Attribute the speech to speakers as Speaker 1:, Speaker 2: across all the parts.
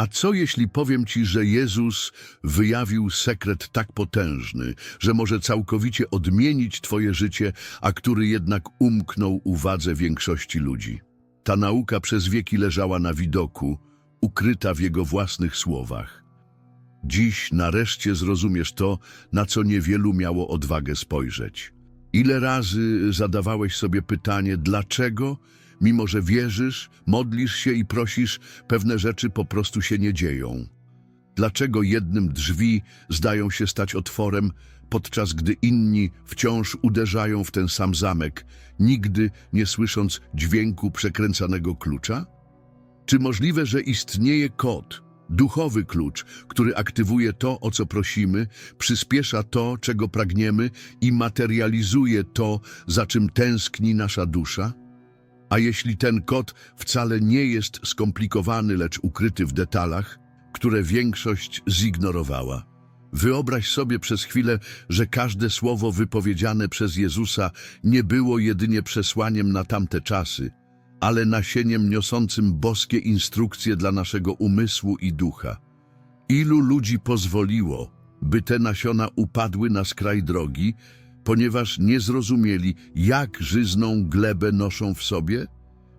Speaker 1: A co jeśli powiem ci, że Jezus wyjawił sekret tak potężny, że może całkowicie odmienić twoje życie, a który jednak umknął uwadze większości ludzi? Ta nauka przez wieki leżała na widoku, ukryta w jego własnych słowach. Dziś nareszcie zrozumiesz to, na co niewielu miało odwagę spojrzeć. Ile razy zadawałeś sobie pytanie, dlaczego, mimo że wierzysz, modlisz się i prosisz, pewne rzeczy po prostu się nie dzieją? Dlaczego jednym drzwi zdają się stać otworem, podczas gdy inni wciąż uderzają w ten sam zamek, nigdy nie słysząc dźwięku przekręcanego klucza? Czy możliwe, że istnieje kod, duchowy klucz, który aktywuje to, o co prosimy, przyspiesza to, czego pragniemy i materializuje to, za czym tęskni nasza dusza? A jeśli ten kod wcale nie jest skomplikowany, lecz ukryty w detalach, które większość zignorowała? Wyobraź sobie przez chwilę, że każde słowo wypowiedziane przez Jezusa nie było jedynie przesłaniem na tamte czasy, ale nasieniem niosącym boskie instrukcje dla naszego umysłu i ducha. Ilu ludzi pozwoliło, by te nasiona upadły na skraj drogi, ponieważ nie zrozumieli, jak żyzną glebę noszą w sobie?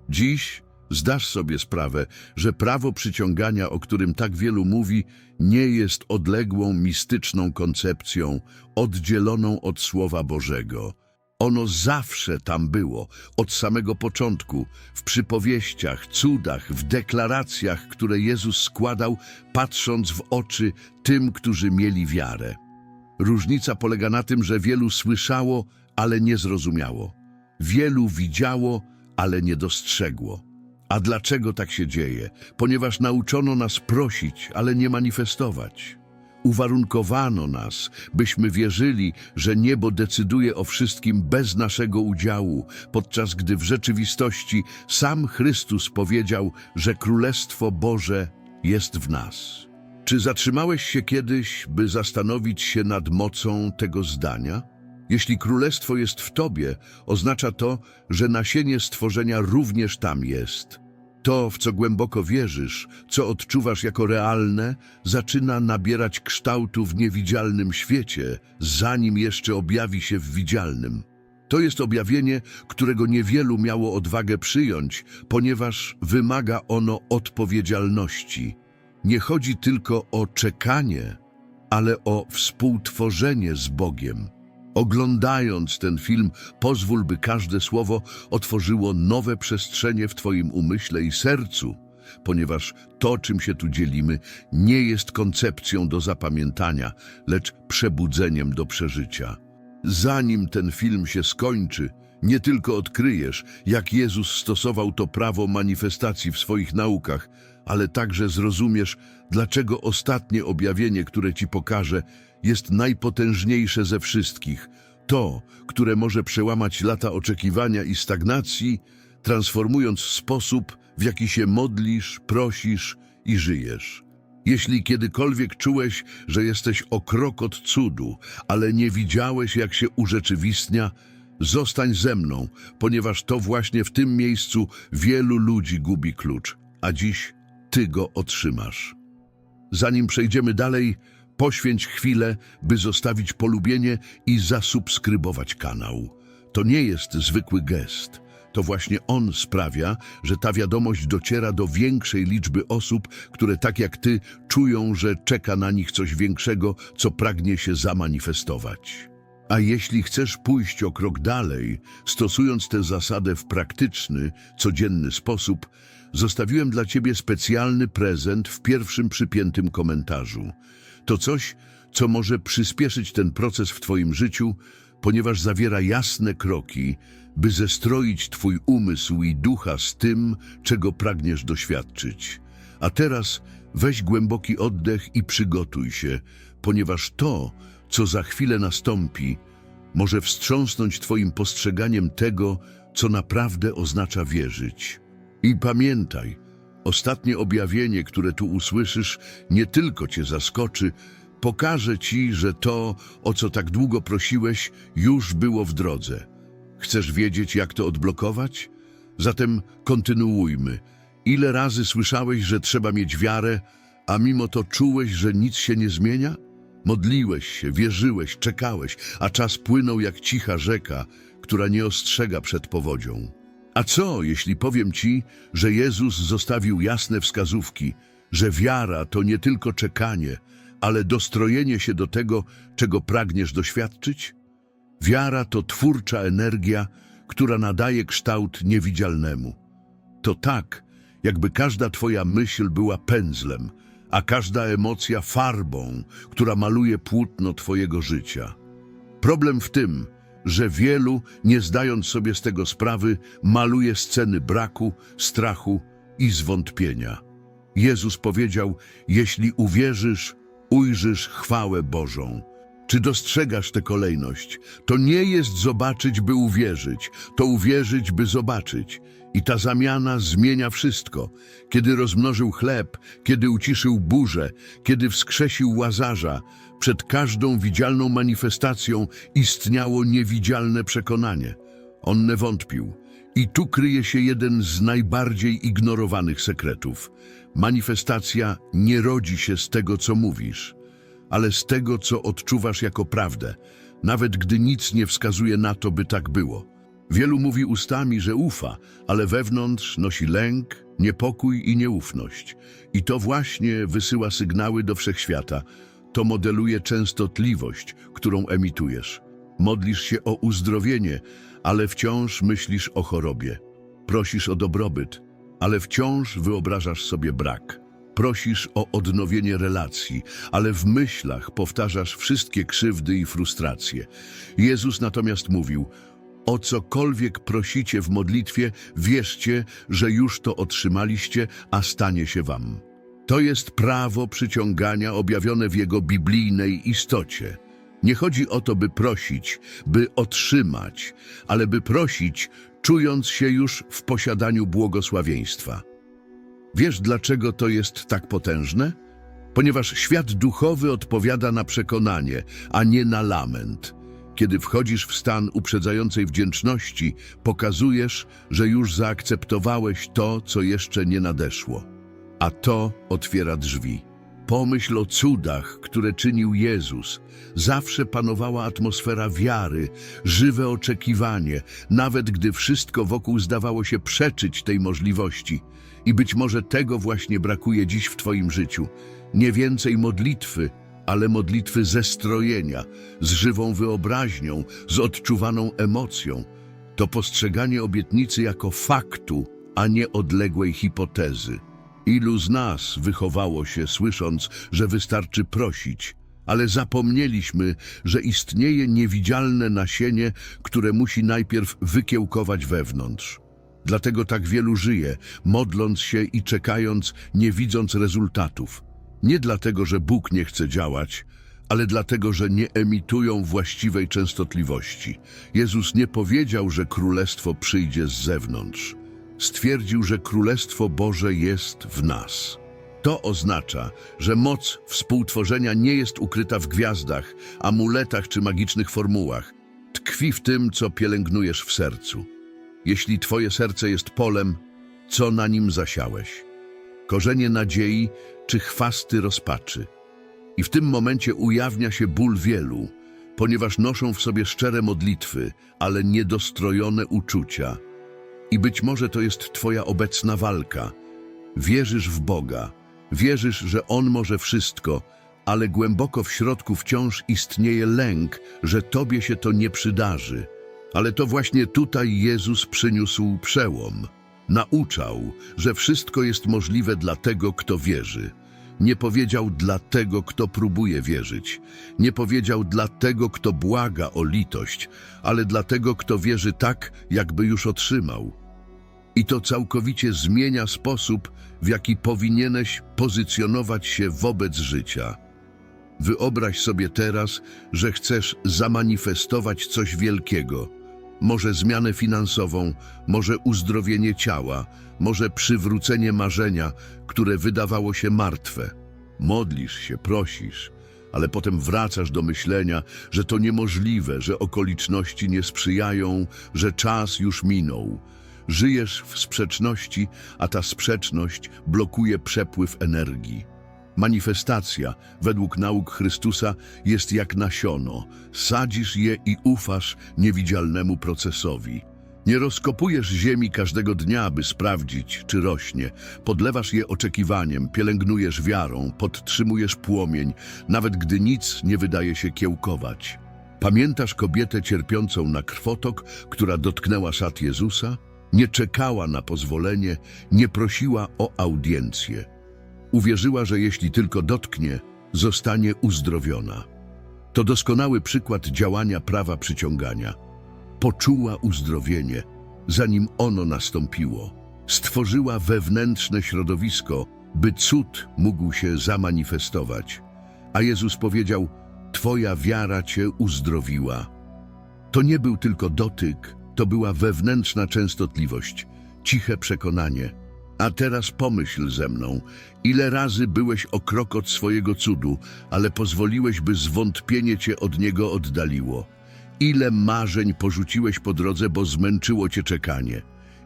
Speaker 1: Dziś zdasz sobie sprawę, że prawo przyciągania, o którym tak wielu mówi, nie jest odległą, mistyczną koncepcją, oddzieloną od Słowa Bożego. Ono zawsze tam było, od samego początku, w przypowieściach, cudach, w deklaracjach, które Jezus składał, patrząc w oczy tym, którzy mieli wiarę. Różnica polega na tym, że wielu słyszało, ale nie zrozumiało. Wielu widziało, ale nie dostrzegło. A dlaczego tak się dzieje? Ponieważ nauczono nas prosić, ale nie manifestować. Uwarunkowano nas, byśmy wierzyli, że niebo decyduje o wszystkim bez naszego udziału, podczas gdy w rzeczywistości sam Chrystus powiedział, że Królestwo Boże jest w nas. Czy zatrzymałeś się kiedyś, by zastanowić się nad mocą tego zdania? Jeśli królestwo jest w tobie, oznacza to, że nasienie stworzenia również tam jest. To, w co głęboko wierzysz, co odczuwasz jako realne, zaczyna nabierać kształtu w niewidzialnym świecie, zanim jeszcze objawi się w widzialnym. To jest objawienie, którego niewielu miało odwagę przyjąć, ponieważ wymaga ono odpowiedzialności. Nie chodzi tylko o czekanie, ale o współtworzenie z Bogiem. Oglądając ten film, pozwól, by każde słowo otworzyło nowe przestrzenie w Twoim umyśle i sercu, ponieważ to, czym się tu dzielimy, nie jest koncepcją do zapamiętania, lecz przebudzeniem do przeżycia. Zanim ten film się skończy, nie tylko odkryjesz, jak Jezus stosował to prawo manifestacji w swoich naukach, ale także zrozumiesz, dlaczego ostatnie objawienie, które Ci pokażę, jest najpotężniejsze ze wszystkich. To, które może przełamać lata oczekiwania i stagnacji, transformując sposób, w jaki się modlisz, prosisz i żyjesz. Jeśli kiedykolwiek czułeś, że jesteś o krok od cudu, ale nie widziałeś, jak się urzeczywistnia, zostań ze mną, ponieważ to właśnie w tym miejscu wielu ludzi gubi klucz, a dziś ty go otrzymasz. Zanim przejdziemy dalej, poświęć chwilę, by zostawić polubienie i zasubskrybować kanał. To nie jest zwykły gest. To właśnie on sprawia, że ta wiadomość dociera do większej liczby osób, które tak jak ty czują, że czeka na nich coś większego, co pragnie się zamanifestować. A jeśli chcesz pójść o krok dalej, stosując tę zasadę w praktyczny, codzienny sposób, zostawiłem dla ciebie specjalny prezent w pierwszym przypiętym komentarzu. To coś, co może przyspieszyć ten proces w twoim życiu, ponieważ zawiera jasne kroki, by zestroić twój umysł i ducha z tym, czego pragniesz doświadczyć. A teraz weź głęboki oddech i przygotuj się, ponieważ to, co za chwilę nastąpi, może wstrząsnąć twoim postrzeganiem tego, co naprawdę oznacza wierzyć. I pamiętaj, ostatnie objawienie, które tu usłyszysz, nie tylko cię zaskoczy, pokaże ci, że to, o co tak długo prosiłeś, już było w drodze. Chcesz wiedzieć, jak to odblokować? Zatem kontynuujmy. Ile razy słyszałeś, że trzeba mieć wiarę, a mimo to czułeś, że nic się nie zmienia? Modliłeś się, wierzyłeś, czekałeś, a czas płynął jak cicha rzeka, która nie ostrzega przed powodzią. A co, jeśli powiem ci, że Jezus zostawił jasne wskazówki, że wiara to nie tylko czekanie, ale dostrojenie się do tego, czego pragniesz doświadczyć? Wiara to twórcza energia, która nadaje kształt niewidzialnemu. To tak, jakby każda twoja myśl była pędzlem, a każda emocja farbą, która maluje płótno twojego życia. Problem w tym, że wielu, nie zdając sobie z tego sprawy, maluje sceny braku, strachu i zwątpienia. Jezus powiedział, jeśli uwierzysz, ujrzysz chwałę Bożą. Czy dostrzegasz tę kolejność? To nie jest zobaczyć, by uwierzyć, to uwierzyć, by zobaczyć. I ta zamiana zmienia wszystko. Kiedy rozmnożył chleb, kiedy uciszył burzę, kiedy wskrzesił łazarza, przed każdą widzialną manifestacją istniało niewidzialne przekonanie. On nie wątpił. I tu kryje się jeden z najbardziej ignorowanych sekretów. Manifestacja nie rodzi się z tego, co mówisz, ale z tego, co odczuwasz jako prawdę, nawet gdy nic nie wskazuje na to, by tak było. Wielu mówi ustami, że ufa, ale wewnątrz nosi lęk, niepokój i nieufność. I to właśnie wysyła sygnały do wszechświata. To modeluje częstotliwość, którą emitujesz. Modlisz się o uzdrowienie, ale wciąż myślisz o chorobie. Prosisz o dobrobyt, ale wciąż wyobrażasz sobie brak. Prosisz o odnowienie relacji, ale w myślach powtarzasz wszystkie krzywdy i frustracje. Jezus natomiast mówił, o cokolwiek prosicie w modlitwie, wierzcie, że już to otrzymaliście, a stanie się wam. To jest prawo przyciągania objawione w jego biblijnej istocie. Nie chodzi o to, by prosić, by otrzymać, ale by prosić, czując się już w posiadaniu błogosławieństwa. Wiesz, dlaczego to jest tak potężne? Ponieważ świat duchowy odpowiada na przekonanie, a nie na lament. Kiedy wchodzisz w stan uprzedzającej wdzięczności, pokazujesz, że już zaakceptowałeś to, co jeszcze nie nadeszło. A to otwiera drzwi. Pomyśl o cudach, które czynił Jezus. Zawsze panowała atmosfera wiary, żywe oczekiwanie, nawet gdy wszystko wokół zdawało się przeczyć tej możliwości. I być może tego właśnie brakuje dziś w Twoim życiu. Nie więcej modlitwy, ale modlitwy zestrojenia, z żywą wyobraźnią, z odczuwaną emocją. To postrzeganie obietnicy jako faktu, a nie odległej hipotezy. Ilu z nas wychowało się słysząc, że wystarczy prosić, ale zapomnieliśmy, że istnieje niewidzialne nasienie, które musi najpierw wykiełkować wewnątrz. Dlatego tak wielu żyje, modląc się i czekając, nie widząc rezultatów. Nie dlatego, że Bóg nie chce działać, ale dlatego, że nie emitują właściwej częstotliwości. Jezus nie powiedział, że królestwo przyjdzie z zewnątrz. Stwierdził, że królestwo Boże jest w nas. To oznacza, że moc współtworzenia nie jest ukryta w gwiazdach, amuletach czy magicznych formułach. Tkwi w tym, co pielęgnujesz w sercu. Jeśli twoje serce jest polem, co na nim zasiałeś? Korzenie nadziei czy chwasty rozpaczy? I w tym momencie ujawnia się ból wielu, ponieważ noszą w sobie szczere modlitwy, ale niedostrojone uczucia. I być może to jest twoja obecna walka. Wierzysz w Boga, wierzysz, że On może wszystko, ale głęboko w środku wciąż istnieje lęk, że tobie się to nie przydarzy. Ale to właśnie tutaj Jezus przyniósł przełom. Nauczał, że wszystko jest możliwe dla tego, kto wierzy. Nie powiedział dla tego, kto próbuje wierzyć. Nie powiedział dla tego, kto błaga o litość, ale dla tego, kto wierzy tak, jakby już otrzymał. I to całkowicie zmienia sposób, w jaki powinieneś pozycjonować się wobec życia. Wyobraź sobie teraz, że chcesz zamanifestować coś wielkiego. Może zmianę finansową, może uzdrowienie ciała, może przywrócenie marzenia, które wydawało się martwe. Modlisz się, prosisz, ale potem wracasz do myślenia, że to niemożliwe, że okoliczności nie sprzyjają, że czas już minął. Żyjesz w sprzeczności, a ta sprzeczność blokuje przepływ energii. Manifestacja, według nauk Chrystusa, jest jak nasiono. Sadzisz je i ufasz niewidzialnemu procesowi. Nie rozkopujesz ziemi każdego dnia, by sprawdzić, czy rośnie. Podlewasz je oczekiwaniem, pielęgnujesz wiarą, podtrzymujesz płomień, nawet gdy nic nie wydaje się kiełkować. Pamiętasz kobietę cierpiącą na krwotok, która dotknęła szat Jezusa? Nie czekała na pozwolenie, nie prosiła o audiencję. Uwierzyła, że jeśli tylko dotknie, zostanie uzdrowiona. To doskonały przykład działania prawa przyciągania. Poczuła uzdrowienie, zanim ono nastąpiło. Stworzyła wewnętrzne środowisko, by cud mógł się zamanifestować. A Jezus powiedział, Twoja wiara Cię uzdrowiła. To nie był tylko dotyk, to była wewnętrzna częstotliwość, ciche przekonanie. A teraz pomyśl ze mną, ile razy byłeś o krok od swojego cudu, ale pozwoliłeś, by zwątpienie cię od niego oddaliło. Ile marzeń porzuciłeś po drodze, bo zmęczyło cię czekanie.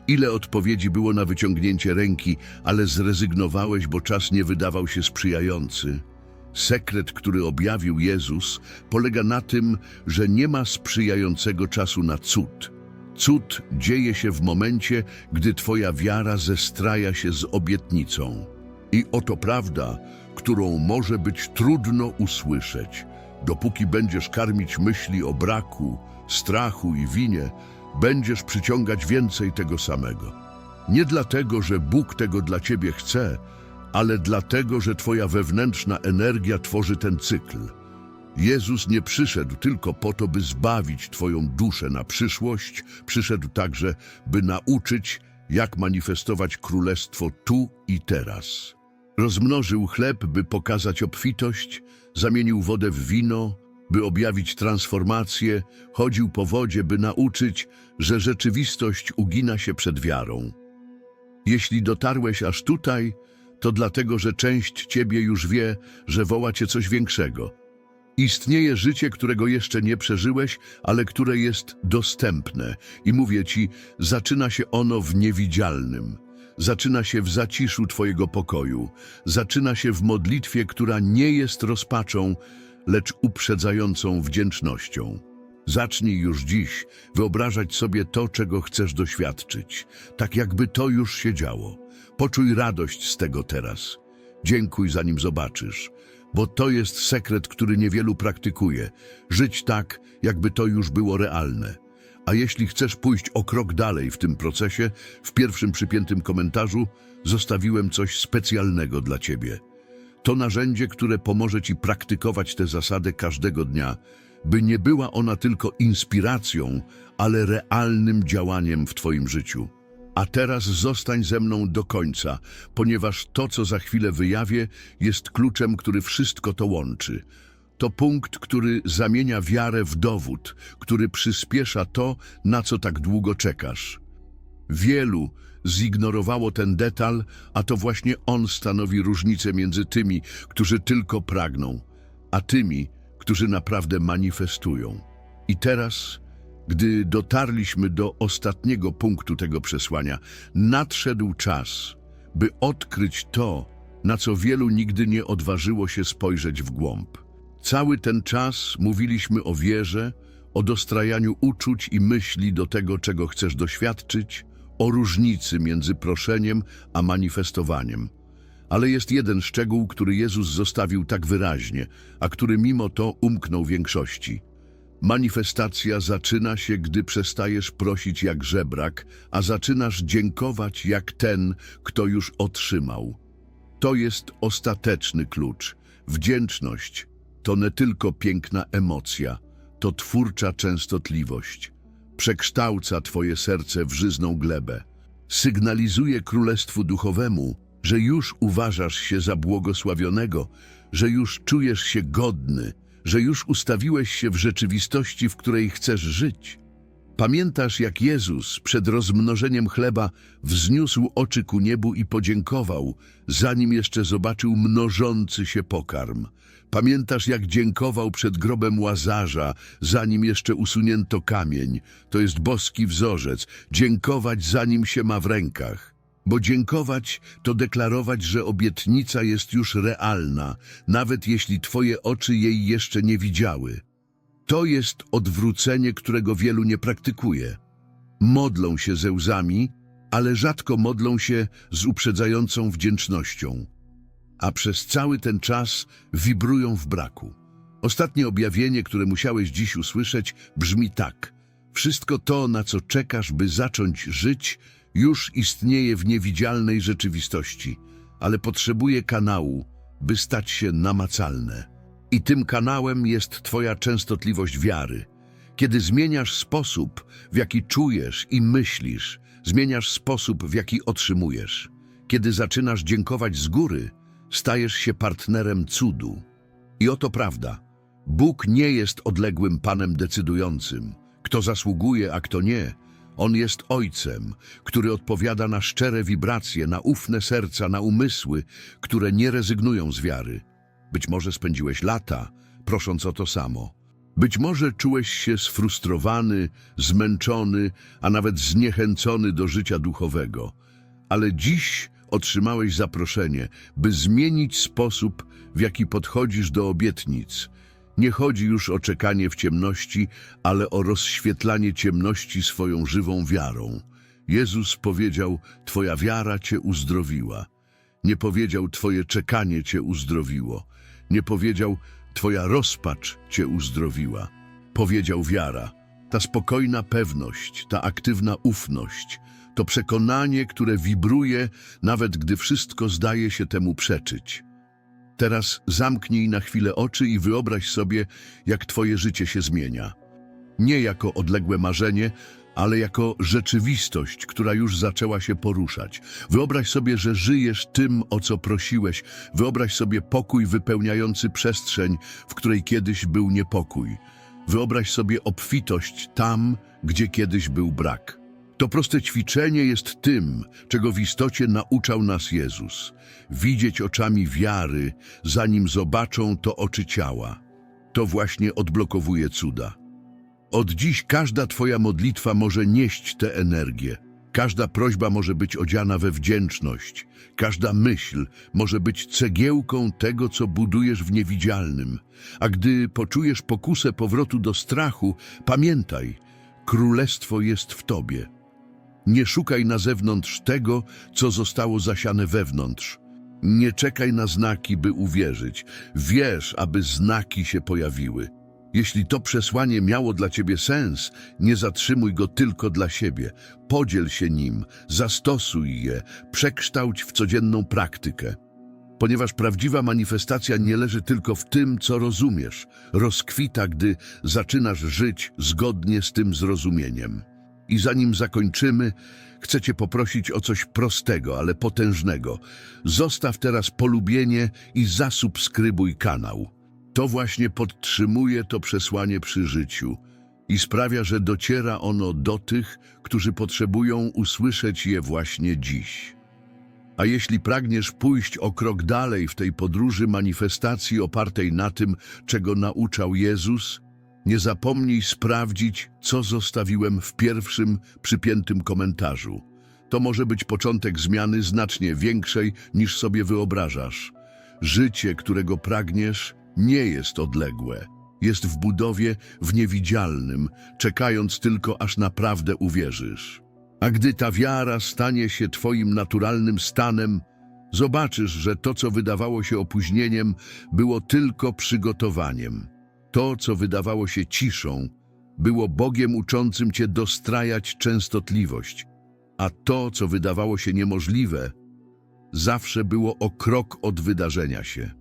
Speaker 1: Ile odpowiedzi było na wyciągnięcie ręki, ale zrezygnowałeś, bo czas nie wydawał się sprzyjający. Sekret, który objawił Jezus, polega na tym, że nie ma sprzyjającego czasu na cud. Cud dzieje się w momencie, gdy Twoja wiara zestraja się z obietnicą. I oto prawda, którą może być trudno usłyszeć. Dopóki będziesz karmić myśli o braku, strachu i winie, będziesz przyciągać więcej tego samego. Nie dlatego, że Bóg tego dla Ciebie chce, ale dlatego, że Twoja wewnętrzna energia tworzy ten cykl. Jezus nie przyszedł tylko po to, by zbawić Twoją duszę na przyszłość, przyszedł także, by nauczyć, jak manifestować królestwo tu i teraz. Rozmnożył chleb, by pokazać obfitość, zamienił wodę w wino, by objawić transformację, chodził po wodzie, by nauczyć, że rzeczywistość ugina się przed wiarą. Jeśli dotarłeś aż tutaj, to dlatego, że część Ciebie już wie, że woła Cię coś większego – Istnieje życie, którego jeszcze nie przeżyłeś, ale które jest dostępne. I mówię ci, zaczyna się ono w niewidzialnym. Zaczyna się w zaciszu Twojego pokoju. Zaczyna się w modlitwie, która nie jest rozpaczą, lecz uprzedzającą wdzięcznością. Zacznij już dziś wyobrażać sobie to, czego chcesz doświadczyć, tak jakby to już się działo. Poczuj radość z tego teraz. Dziękuj, zanim zobaczysz bo to jest sekret, który niewielu praktykuje. Żyć tak, jakby to już było realne. A jeśli chcesz pójść o krok dalej w tym procesie, w pierwszym przypiętym komentarzu zostawiłem coś specjalnego dla Ciebie. To narzędzie, które pomoże Ci praktykować tę zasadę każdego dnia, by nie była ona tylko inspiracją, ale realnym działaniem w Twoim życiu. A teraz zostań ze mną do końca, ponieważ to, co za chwilę wyjawię, jest kluczem, który wszystko to łączy. To punkt, który zamienia wiarę w dowód, który przyspiesza to, na co tak długo czekasz. Wielu zignorowało ten detal, a to właśnie on stanowi różnicę między tymi, którzy tylko pragną, a tymi, którzy naprawdę manifestują. I teraz gdy dotarliśmy do ostatniego punktu tego przesłania, nadszedł czas, by odkryć to, na co wielu nigdy nie odważyło się spojrzeć w głąb. Cały ten czas mówiliśmy o wierze, o dostrajaniu uczuć i myśli do tego, czego chcesz doświadczyć, o różnicy między proszeniem a manifestowaniem. Ale jest jeden szczegół, który Jezus zostawił tak wyraźnie, a który mimo to umknął większości – Manifestacja zaczyna się, gdy przestajesz prosić jak żebrak, a zaczynasz dziękować jak ten, kto już otrzymał. To jest ostateczny klucz. Wdzięczność to nie tylko piękna emocja, to twórcza częstotliwość. Przekształca Twoje serce w żyzną glebę. Sygnalizuje Królestwu Duchowemu, że już uważasz się za błogosławionego, że już czujesz się godny, że już ustawiłeś się w rzeczywistości, w której chcesz żyć. Pamiętasz, jak Jezus przed rozmnożeniem chleba wzniósł oczy ku niebu i podziękował, zanim jeszcze zobaczył mnożący się pokarm. Pamiętasz, jak dziękował przed grobem Łazarza, zanim jeszcze usunięto kamień. To jest boski wzorzec. Dziękować, zanim się ma w rękach. Bo dziękować to deklarować, że obietnica jest już realna, nawet jeśli twoje oczy jej jeszcze nie widziały. To jest odwrócenie, którego wielu nie praktykuje. Modlą się ze łzami, ale rzadko modlą się z uprzedzającą wdzięcznością. A przez cały ten czas wibrują w braku. Ostatnie objawienie, które musiałeś dziś usłyszeć, brzmi tak. Wszystko to, na co czekasz, by zacząć żyć, już istnieje w niewidzialnej rzeczywistości, ale potrzebuje kanału, by stać się namacalne. I tym kanałem jest Twoja częstotliwość wiary. Kiedy zmieniasz sposób, w jaki czujesz i myślisz, zmieniasz sposób, w jaki otrzymujesz. Kiedy zaczynasz dziękować z góry, stajesz się partnerem cudu. I oto prawda. Bóg nie jest odległym Panem decydującym. Kto zasługuje, a kto nie. On jest Ojcem, który odpowiada na szczere wibracje, na ufne serca, na umysły, które nie rezygnują z wiary. Być może spędziłeś lata, prosząc o to samo. Być może czułeś się sfrustrowany, zmęczony, a nawet zniechęcony do życia duchowego. Ale dziś otrzymałeś zaproszenie, by zmienić sposób, w jaki podchodzisz do obietnic. Nie chodzi już o czekanie w ciemności, ale o rozświetlanie ciemności swoją żywą wiarą. Jezus powiedział, Twoja wiara Cię uzdrowiła. Nie powiedział, Twoje czekanie Cię uzdrowiło. Nie powiedział, Twoja rozpacz Cię uzdrowiła. Powiedział wiara, ta spokojna pewność, ta aktywna ufność, to przekonanie, które wibruje, nawet gdy wszystko zdaje się temu przeczyć. Teraz zamknij na chwilę oczy i wyobraź sobie, jak Twoje życie się zmienia. Nie jako odległe marzenie, ale jako rzeczywistość, która już zaczęła się poruszać. Wyobraź sobie, że żyjesz tym, o co prosiłeś. Wyobraź sobie pokój wypełniający przestrzeń, w której kiedyś był niepokój. Wyobraź sobie obfitość tam, gdzie kiedyś był brak. To proste ćwiczenie jest tym, czego w istocie nauczał nas Jezus. Widzieć oczami wiary, zanim zobaczą to oczy ciała. To właśnie odblokowuje cuda. Od dziś każda Twoja modlitwa może nieść tę energię. Każda prośba może być odziana we wdzięczność. Każda myśl może być cegiełką tego, co budujesz w niewidzialnym. A gdy poczujesz pokusę powrotu do strachu, pamiętaj, królestwo jest w Tobie. Nie szukaj na zewnątrz tego, co zostało zasiane wewnątrz. Nie czekaj na znaki, by uwierzyć. Wierz, aby znaki się pojawiły. Jeśli to przesłanie miało dla ciebie sens, nie zatrzymuj go tylko dla siebie. Podziel się nim, zastosuj je, przekształć w codzienną praktykę. Ponieważ prawdziwa manifestacja nie leży tylko w tym, co rozumiesz, rozkwita, gdy zaczynasz żyć zgodnie z tym zrozumieniem. I zanim zakończymy, chcę Cię poprosić o coś prostego, ale potężnego. Zostaw teraz polubienie i zasubskrybuj kanał. To właśnie podtrzymuje to przesłanie przy życiu i sprawia, że dociera ono do tych, którzy potrzebują usłyszeć je właśnie dziś. A jeśli pragniesz pójść o krok dalej w tej podróży manifestacji opartej na tym, czego nauczał Jezus, nie zapomnij sprawdzić, co zostawiłem w pierwszym przypiętym komentarzu. To może być początek zmiany znacznie większej niż sobie wyobrażasz. Życie, którego pragniesz, nie jest odległe. Jest w budowie, w niewidzialnym, czekając tylko aż naprawdę uwierzysz. A gdy ta wiara stanie się Twoim naturalnym stanem, zobaczysz, że to, co wydawało się opóźnieniem, było tylko przygotowaniem. To, co wydawało się ciszą, było Bogiem uczącym Cię dostrajać częstotliwość, a to, co wydawało się niemożliwe, zawsze było o krok od wydarzenia się.